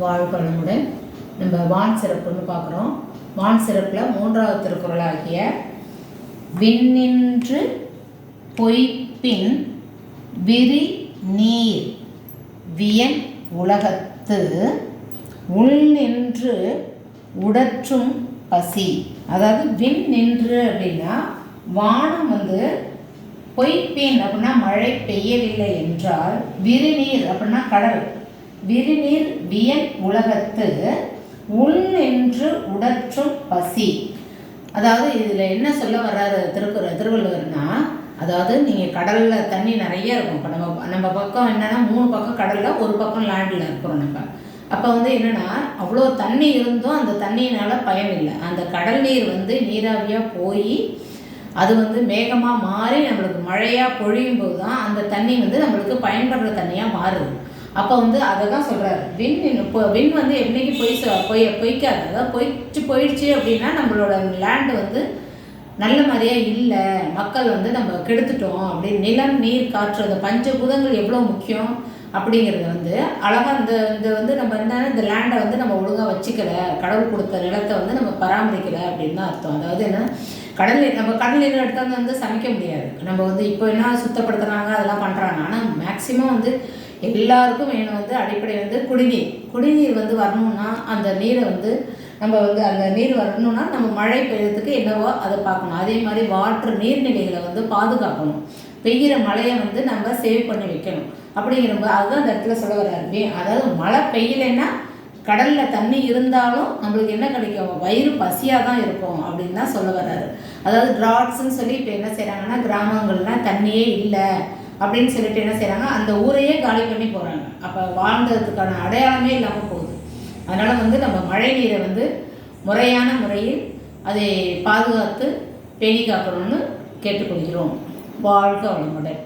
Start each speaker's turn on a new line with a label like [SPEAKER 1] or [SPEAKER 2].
[SPEAKER 1] வாழ்வளமுடன் நம்ம வான் சிறப்புன்னு பார்க்குறோம். வான் சிறப்பில் மூன்றாவது திருக்குறளாகிய விண்ணின்று பொய்ப்பின் விரி நீர் வியன் உலகத்து உள் நின்று உடற்றும் பசி. அதாவது விண் நின்று அப்படின்னா வானம் வந்து பொய்ப்பின் அப்படின்னா மழை பெய்யவில்லை என்றால் விரிநீர் அப்படின்னா கடல். விரிநீர் வியன் உலகத்து உள் என்று உடற்றும் பசி. அதாவது இதில் என்ன சொல்ல வர்றாரு திருக்குற திருவள்ளுவர்னா அதாவது நீங்கள் கடலில் தண்ணி நிறைய இருக்கும். இப்போ நம்ம நம்ம பக்கம் என்னென்னா மூணு பக்கம் கடலில் ஒரு பக்கம் லேண்டில் இருக்கிறோம் நம்ம. அப்போ வந்து என்னென்னா அவ்வளோ தண்ணி இருந்தும் அந்த தண்ணியினால் பயனில்லை இல்லை. அந்த கடல் நீர் வந்து நீராவியாக போய் அது வந்து மேகமாக மாறி நம்மளுக்கு மழையாக பொழியும் போது தான் அந்த தண்ணி வந்து நம்மளுக்கு பயன்படுற தண்ணியாக மாறுது. அப்போ வந்து அதை தான் சொல்கிறாரு விண் இப்போ விண் வந்து என்னைக்கு பொய் போய் பொய் பொய்க்காது. அதாவது பொய்ச்சு போயிடுச்சு அப்படின்னா நம்மளோட லேண்டு வந்து நல்ல மாதிரியாக இல்லை. மக்கள் வந்து நம்ம கெடுத்துட்டோம் அப்படின்னு நிலம் நீர் காற்று அந்த பஞ்சபூதங்கள் எவ்வளோ முக்கியம் அப்படிங்கிறது வந்து அழகாக இந்த இந்த வந்து நம்ம என்ன இந்த லேண்டை வந்து நம்ம ஒழுங்காக வச்சுக்கல. கடவுள் கொடுத்த நிலத்தை வந்து நம்ம பராமரிக்கல அப்படின்னு தான் அர்த்தம். அதாவது என்ன? கடல் நீர் நம்ம கடல் நீர் எடுத்தாந்து வந்து சமைக்க முடியாது. நம்ம வந்து இப்போ என்ன சுத்தப்படுத்துகிறாங்க அதெல்லாம் பண்ணுறாங்க ஆனால் மேக்சிமம் வந்து எல்லாருக்கும் வேணும் வந்து அடிப்படை வந்து குடிநீர். குடிநீர் வந்து வரணும்னா அந்த நீரை வந்து நம்ம வந்து அந்த நீர் வரணும்னா நம்ம மழை பெய்யறதுக்கு என்னவோ அதை பார்க்கணும். அதே மாதிரி வாட்டர் நீர்நிலைகளை வந்து பாதுகாக்கணும். பெய்கிற மழையை வந்து நம்ம சேவ் பண்ணி வைக்கணும். அப்படிங்கிறப்ப அதுதான் அந்த இடத்துல சொல்ல வர்றாரு. அதாவது மழை பெய்யலைன்னா கடலில் தண்ணி இருந்தாலும் நம்மளுக்கு என்ன கிடைக்கும்? வயிறு பசியாக தான் இருக்கும் அப்படின்னு தான் சொல்ல வர்றாரு. அதாவது ட்ராட்ஸ்ன்னு சொல்லி இப்போ என்ன செய்கிறாங்கன்னா கிராமங்கள்லாம் தண்ணியே இல்லை. அப்படின்னு சொல்லிட்டு என்ன செய்கிறாங்க அந்த ஊரையே காலி பண்ணி போகிறாங்க அப்போ வாழ்ந்ததுக்கான அடையாளமே இல்லாமல் போகுது. அதனால் வந்து நம்ம மழை நீரை வந்து முறையான முறையில் அதை பாதுகாத்து பேணி காக்கணும்னு கேட்டுக்கொள்கிறோம். வாழ்க வளமுடன்.